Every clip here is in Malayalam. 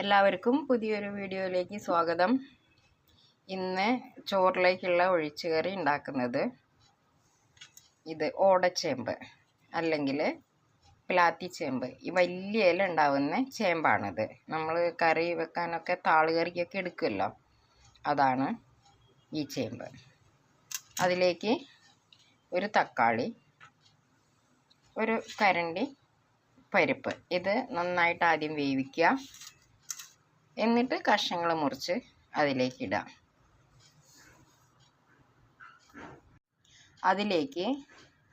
എല്ലാവർക്കും പുതിയൊരു വീഡിയോയിലേക്ക് സ്വാഗതം. ഇന്ന് ചോറിലേക്കുള്ള ഒഴിച്ചുകറി ഉണ്ടാക്കുന്നത് ഇത് ഓടച്ചേമ്പ് അല്ലെങ്കിൽ പ്ലാത്തി ചേമ്പ്. ഈ വലിയ ഇല ഉണ്ടാവുന്ന ചേമ്പാണിത്. നമ്മൾ കറി വെക്കാനൊക്കെ താളുകറിക്കൊക്കെ എടുക്കുമല്ലോ. അതാണ് ഈ ചേമ്പ്. അതിലേക്ക് ഒരു തക്കാളി ഒരു കരണ്ടി പരിപ്പ്. ഇത് നന്നായിട്ട് ആദ്യം വേവിക്കുക. എന്നിട്ട് കഷ്ണങ്ങൾ മുറിച്ച് അതിലേക്ക് ഇടാം. അതിലേക്ക്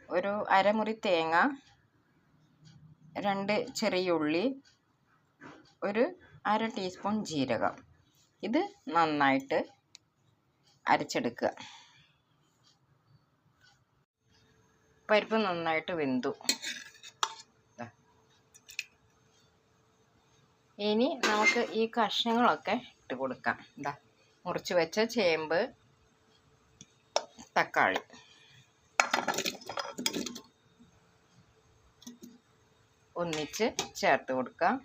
ഒരു അരമുറി തേങ്ങ രണ്ട് ചെറിയ ഉള്ളി ഒരു അര ടീസ്പൂൺ ജീരകം. ഇത് നന്നായിട്ട് അരച്ചെടുക്കുക. പരിപ്പ് നന്നായിട്ട് വെന്തു. ഇനി നമുക്ക് ഈ കഷ്ണങ്ങളൊക്കെ ഇട്ട് കൊടുക്കാം. എന്താ മുറിച്ച് വെച്ച ചേമ്പ് തക്കാളി. ഒന്നിച്ച് ചേർത്ത് കൊടുക്കാം.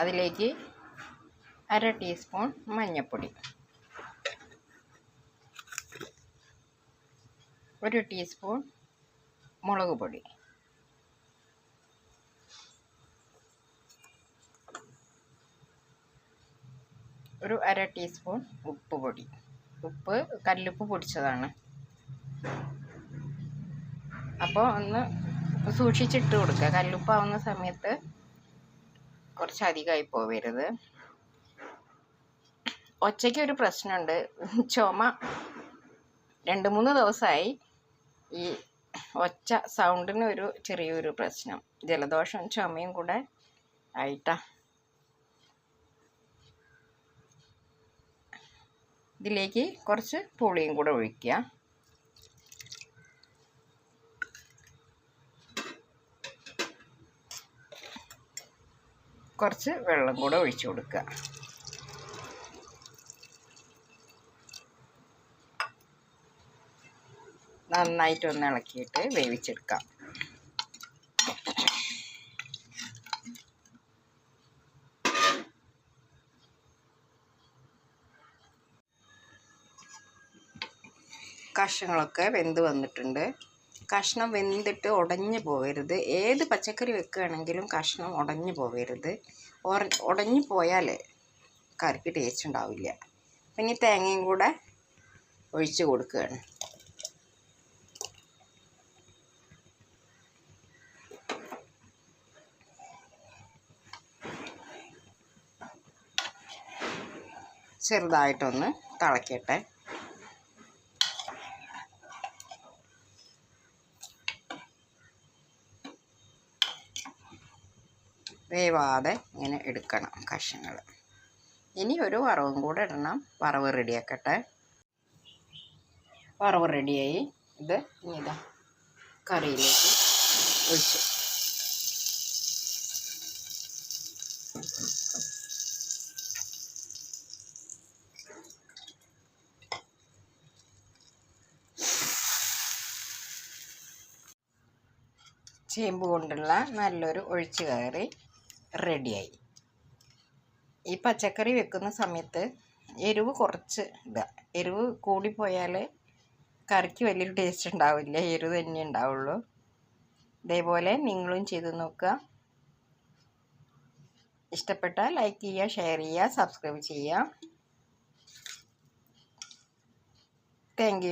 അതിലേക്ക് അര ടീസ്പൂൺ മഞ്ഞൾപ്പൊടി ഒരു ടീസ്പൂൺ മുളക് പൊടി. ഒരു അര ടീസ്പൂൺ ഉപ്പ് പൊടി. ഉപ്പ് കല്ലുപ്പ് പൊടിച്ചതാണ്. അപ്പോൾ ഒന്ന് സൂക്ഷിച്ചിട്ട് കൊടുക്കുക. കല്ലുപ്പാവുന്ന സമയത്ത് കുറച്ച് അധികമായി പോവരുത്. ഒച്ചയ്ക്ക് ഒരു പ്രശ്നമുണ്ട്. ചുമ രണ്ട് മൂന്ന് ദിവസമായി ഈ ഒച്ച സൗണ്ടിന് ഒരു ചെറിയൊരു പ്രശ്നം. ജലദോഷം ചുമയും കൂടെ ആയിട്ടാ. ഇതിലേക്ക് കുറച്ച് പുളിയും കൂടെ ഒഴിക്കുക. കുറച്ച് വെള്ളം കൂടെ ഒഴിച്ചു കൊടുക്കുക. നന്നായിട്ടൊന്ന് ഇളക്കിയിട്ട് വേവിച്ചെടുക്കാം. കഷ്ണങ്ങളൊക്കെ വെന്ത് വന്നിട്ടുണ്ട്. കഷ്ണം വെന്തിട്ട് ഉടഞ്ഞു പോകരുത് ഏത് പച്ചക്കറി വെക്കുകയാണെങ്കിലും കഷ്ണം ഉടഞ്ഞു പോകരുത് ഉടഞ്ഞു പോയാൽ കറിക്ക് ടേസ്റ്റ് ഉണ്ടാവില്ല. പിന്നെ തേങ്ങയും കൂടെ ഒഴിച്ച് കൊടുക്കുകയാണ്. ചെറുതായിട്ടൊന്ന് തിളക്കട്ടെ. വേവാതെ ഇങ്ങനെ എടുക്കണം കഷ്ണങ്ങൾ. ഇനി ഒരു വറവും കൂടെ ഇടണം. വറവ് റെഡിയാക്കട്ടെ. വറവ് റെഡിയായി. ഇത് ഇതാ കറിയിലേക്ക് ഒഴിച്ചു. ചേമ്പ് കൊണ്ടുള്ള നല്ലൊരു ഒഴിച്ചു കയറി റെഡിയായി. ഈ പച്ചക്കറി വെക്കുന്ന സമയത്ത് എരിവ് കുറച്ച് ഇടുക എരിവ് കൂടിപ്പോയാൽ കറിക്ക് വലിയൊരു ടേസ്റ്റ് ഉണ്ടാവില്ല. എരിവ് തന്നെ ഉണ്ടാവുള്ളൂ. ഇതേപോലെ നിങ്ങളും ചെയ്ത് നോക്കുക. ഇഷ്ടപ്പെട്ട ലൈക്ക് ചെയ്യുക ഷെയർ ചെയ്യുക സബ്സ്ക്രൈബ് ചെയ്യുക. താങ്ക്